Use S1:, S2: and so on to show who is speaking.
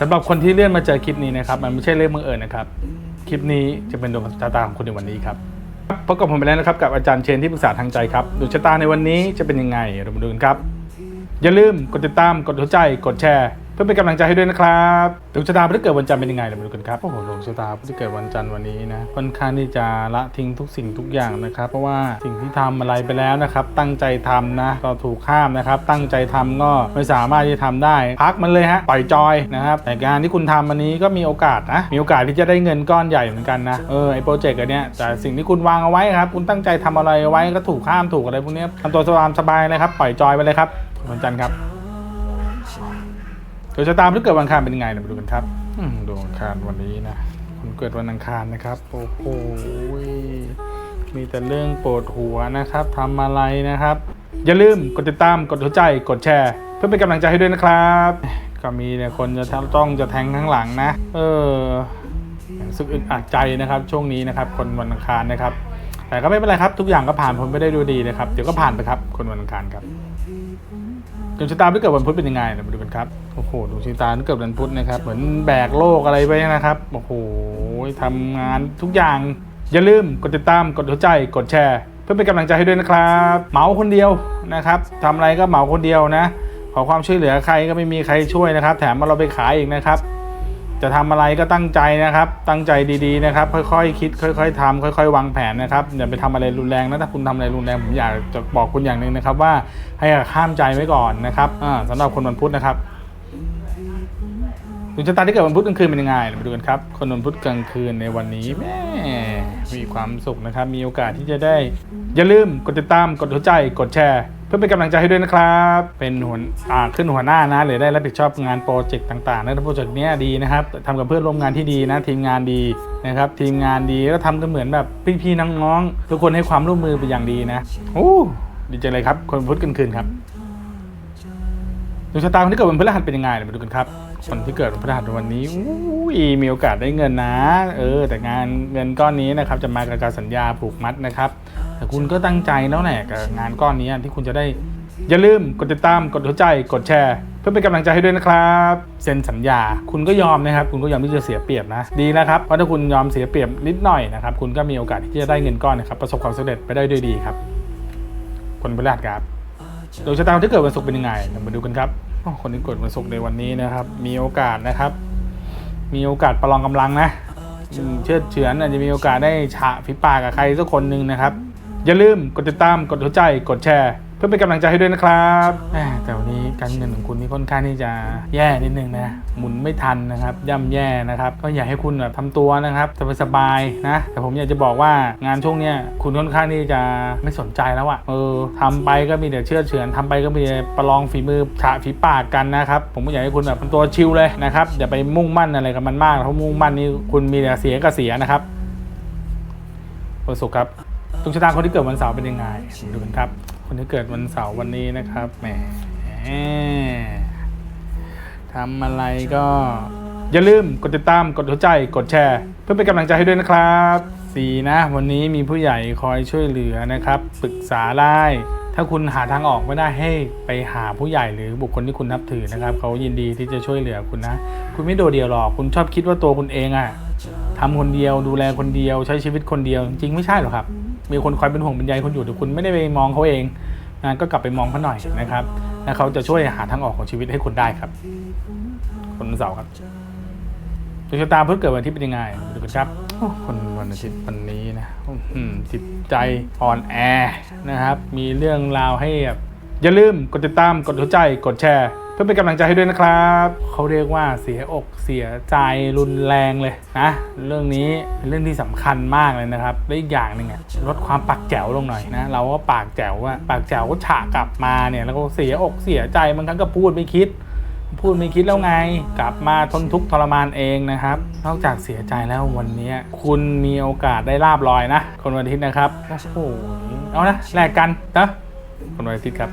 S1: สำหรับคนที่เลื่อนมาเจอคลิปนี้นะครับมันไม่ใช่เรื่องบังเอิญนะครับคลิปนี้จะเป็นดวงชะตาของคุณในวันนี้ครับพบกับผมไปแล้วนะครับกับอาจารย์เชนที่ปรึกษาทางใจครับดวงชะตาในวันนี้จะเป็นยังไงเรามาดูกันครับ อย่าลืมกดติดตามกดหัวใจกดแชร์ เพื่อเป็นกำลังใจให้ด้วยนะครับดวงชะตาผู้ที่เกิดวันจันทร์เป็นยังไงเรามาดูกันครับโอ้โหดวงชะตาผู้ที่เกิดวันจันทร์วันนี้นะค่อนข้างที่จะละทิ้งทุกสิ่งทุกอย่างนะครับ เพราะว่าสิ่งที่ทำอะไรไปแล้วนะครับ ตั้งใจทำนะก็ถูกห้ามนะครับ ตั้งใจทำก็ไม่สามารถที่จะทำได้ พักมันเลยฮะปล่อยจอยนะครับแต่งานที่คุณทำวันนี้ก็มีโอกาสนะมีโอกาสที่จะได้เงินก้อนใหญ่เหมือนกันนะเออไอโปรเจกต์อันเนี้ยแต่สิ่งที่คุณวางเอาไว้ครับ คุณตั้งใจทำอะไรไว้ก็ถูกห้ามถูกอะไรพวกเนี้ยทำตัวสบายสบายเลยครับปล่อยจอยไปเลยครับวันจันทร์ครับ โดยชะตาผู้เกิดวันอังคารเป็นยังไงเดี๋ยวมาดูกันครับดวงอังคารวันนี้นะคนเกิดวันอังคารนะครับโอ้โหมีแต่เรื่องปวดหัวนะครับทำอะไรนะครับ อย่าลืมกดติดตามกดหัวใจกดแชร์ เพื่อเป็นกำลังใจให้ด้วยนะครับ ก็มีเนี่ยคนจะต้องจะแทงข้างหลังนะ เออรู้สึกอึดอัดใจนะครับ ช่วงนี้นะครับ คนวันอังคารนะครับ แต่ก็ไม่เป็นไรครับ ทุกอย่างก็ผ่านพ้นไปได้ด้วยดีนะครับ เดี๋ยวก็ผ่านไปครับ คนวันอังคารครับดวงชะตาที่เกิดวันพุธเป็นยังไงเดี๋ยวมาดูกันครับ โอ้โหดวงชะตาที่เกิดวันพุธนะครับ เหมือนแบกโลกอะไรไปนะครับ โอ้โหทำงานทุกอย่าง อย่าลืมกดติดตาม กดหัวใจ กดแชร์ เพื่อเป็นกำลังใจให้ด้วยนะครับ เหมาคนเดียวนะครับทำอะไรก็เหมาคนเดียวนะ ขอความช่วยเหลือใครก็ไม่มีใครช่วยนะครับ แถมมาเราไปขายอีกนะครับ จะทำอะไรก็ตั้งใจนะครับ ตั้งใจดีๆนะครับ ค่อยๆ คิด ค่อย ๆทำค่อย ๆ วางแผนนะครับอย่าไปทำอะไรรุนแรงนะถ้าคุณทำอะไรรุนแรงผมอยากจะบอกคุณอย่างหนึ่งนะครับว่าให้ข้ามใจไว้ก่อนนะครับอ่าสำหรับคนวันพุธนะครับดวงชะตาที่เกิดวันพุธกลางคืนเป็นยังไงมาดูกันครับ คนวันพุธกลางคืนในวันนี้แม่มีความสุขนะครับ มีโอกาสที่จะได้ อย่าลืมกดติดตามกดหัวใจกดแชร์ พื่อเป็นกำลังใจให้ด้วยนะครับ เป็นหัวขึ้นหัวหน้านะหรือได้รับผิดชอบงานโปรเจกต์ต่างๆนะโปรเจกต์เนี้ยดีนะครับทำกับเพื่อนร่วมงานที่ดีนะ ทีมงานดีนะครับ ทีมงานดีก็ทำกันเหมือนแบบพี่ๆน้องๆทุกคนให้ความร่วมมือเป็นอย่างดีนะโอ้ดีใจเลยครับคนพุธกันคืนครับ ดวงชะตาคนที่เกิดวันพฤหัสเป็นยังไงเดี๋ยวมาดูกันครับคนที่เกิดวันพฤหัสวันนี้อุ้ยมีโอกาสได้เงินนะ เออ แต่งานเงินก้อนนี้นะครับจะมากับการสัญญาผูกมัดนะครับ แต่คุณก็ตั้งใจแล้วแหละกับงานก้อนนี้ที่คุณจะได้อย่าลืมกดติดตามกดหัวใจกดแชร์ เพื่อเป็นกำลังใจให้ด้วยนะครับเซ็นสัญญา คุณก็ยอมนะครับ คุณก็ยอมที่จะเสียเปรียบนะ ดีนะครับเพราะถ้าคุณยอมเสียเปรียบนิดหน่อยนะครับคุณก็มีโอกาสที่จะได้เงินก้อนนะครับประสบความสำเร็จไปได้ด้วยดีครับ คนพฤหัสครับดวงชะตาที่เกิดวันศุกร์เป็นยังไงเรามาดูกันครับโอ้ คนที่เกิดวันศุกร์ในวันนี้นะครับ มีโอกาสนะครับ มีโอกาสประลองกำลังนะเชื่อเฉือนอาจจะมีโอกาสได้ฉะฝีปากกับใครสักคนหนึ่งนะครับ อย่าลืมกดติดตามกดหัวใจกดแชร์ เพื่อเป็นกำลังใจให้ด้วยนะครับแหมแต่วันนี้การเงินของคุณนี่ค่อนข้างที่จะแย่นิดนึงนะหมุนไม่ทันนะครับ ย่ำแย่นะครับ ก็อยากให้คุณแบบทำตัวนะครับสบายๆนะ แต่ผมอยากจะบอกว่างานช่วงเนี้ยคุณค่อนข้างที่จะไม่สนใจแล้วอะเออทำไปก็มีแต่เชื่อเฉือนทำไปก็มีแต่ประลองฝีมือฉะฝีปากกันนะครับ ผมก็อยากให้คุณแบบทำตัวชิลเลยนะครับอย่าไปมุ่งมั่นอะไรกับมันมากเพราะมุ่งมั่นนี่คุณมีแต่เสียกับเสียนะครับวันศุกร์ครับดวงชะตาคนที่เกิดวันเสาร์เป็นยังไงดูกันครับ คนที่เกิดวันเสาร์วันนี้นะครับแหมทำอะไรก็ อย่าลืมกดติดตามกดหัวใจกดแชร์ เพื่อเป็นกำลังใจให้ด้วยนะครับสี่นะวันนี้มีผู้ใหญ่คอยช่วยเหลือนะครับปรึกษาได้ถ้าคุณหาทางออกไม่ได้ให้ไปหาผู้ใหญ่หรือบุคคลที่คุณนับถือนะครับเขายินดีที่จะช่วยเหลือคุณนะ คุณไม่โดดเดี่ยวหรอก คุณชอบคิดว่าตัวคุณเองอะทำคนเดียวดูแลคนเดียวใช้ชีวิตคนเดียว จริงไม่ใช่หรอกครับ มีคนคอยเป็นห่วงเป็นใยคุณอยู่แต่คุณไม่ได้ไปมองเขาเองนะก็กลับไปมองเขาหน่อยนะครับแล้วเขาจะช่วยหาทางออกของชีวิตให้คุณได้ครับ คนเสาร์ครับดวงชะตาเพื่อเกิดวันที่เป็นยังไงดูกันครับคนวันอาทิตย์วันนี้นะหือจิตใจอ่อนแอนะครับ มีเรื่องราวให้แบบอย่าลืมกดติดตามกดหัวใจกดแชร์ เพื่อเป็นกำลังใจให้ด้วยนะครับเขาเรียกว่าเสียอกเสียใจรุนแรงเลยนะเรื่องนี้เป็นเรื่องที่สำคัญมากเลยนะครับและอีกอย่างหนึ่งอะลดความปากแจ๋วลงหน่อยนะเราก็ปากแจ๋วอะปากแจ๋วก็ฉะกลับมาเนี่ยแล้วก็เสียอกเสียใจบางครั้งก็พูดไม่คิด พูดไม่คิดแล้วไง กลับมาทนทุกข์ทรมานเองนะครับ นอกจากเสียใจแล้ววันนี้คุณมีโอกาสได้ลาบลอยนะ คนวันอาทิตย์นะครับโอ้โหเอานะแลกกันนะคนวันอาทิตย์ครับ